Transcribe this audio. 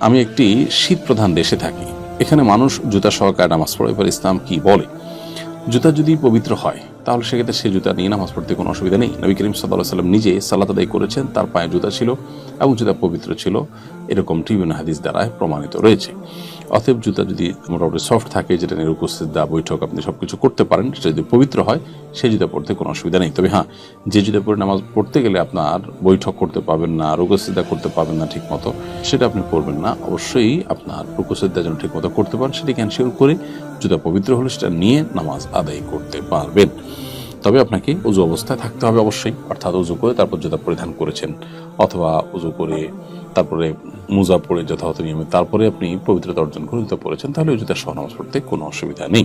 আমি একটি শীত প্রধান দেশে থাকি। এখানে মানুষ জুতা সহকারে নামাজ পড়ে, এবার ইসলাম কি বলে? জুতা যদি পবিত্র হয় তাহলে সেক্ষেত্রে সে জুতা নিয়ে নামাজ পড়তে কোনো অসুবিধা নেই। নবী করিম সাল্লাহ সাল্লাম নিজে সাল্লাত আদায় করেছেন, তার পায়ে জুতা ছিল এবং জুতা পবিত্র ছিল। এরকম বিভিন্ন হাদিস দ্বারায় প্রমাণিত রয়েছে। অতএব জুতা যদি মোটামুটি সফট থাকে, যেটা নিয়ে উপস্থিত বৈঠক আপনি সব কিছু করতে পারেন, সেটা যদি পবিত্র হয়, সেই জুতা পড়তে কোনো অসুবিধা নেই। তবে হ্যাঁ যে জুতা পরে নামাজ পড়তে গেলে আপনার বৈঠক করতে পাবেন না রুকুসিদ্ধা করতে পাবেন না ঠিক মতো সেটা আপনি করবেন না। অবশ্যই আপনার রুকুসিদ্ধা যেন ঠিক মতো করতে পারেন, সেটি ক্যান্সেল করে জুতা পবিত্র হলে সেটা নিয়ে নামাজ আদায় করতে পারবেন। তবে আপনাকে উজু অবস্থায় থাকতে হবে অবশ্যই, অর্থাৎ উজু করে তারপর জুতা পরিধান করেছেন, অথবা উজু করে তারপরে মোজা পরে যথাযথ নিয়মে তারপরে আপনি পবিত্রতা অর্জন করে জুতা পরেছেন তাহলে জুতা সহ নামাজ পড়তে কোনো অসুবিধা নেই।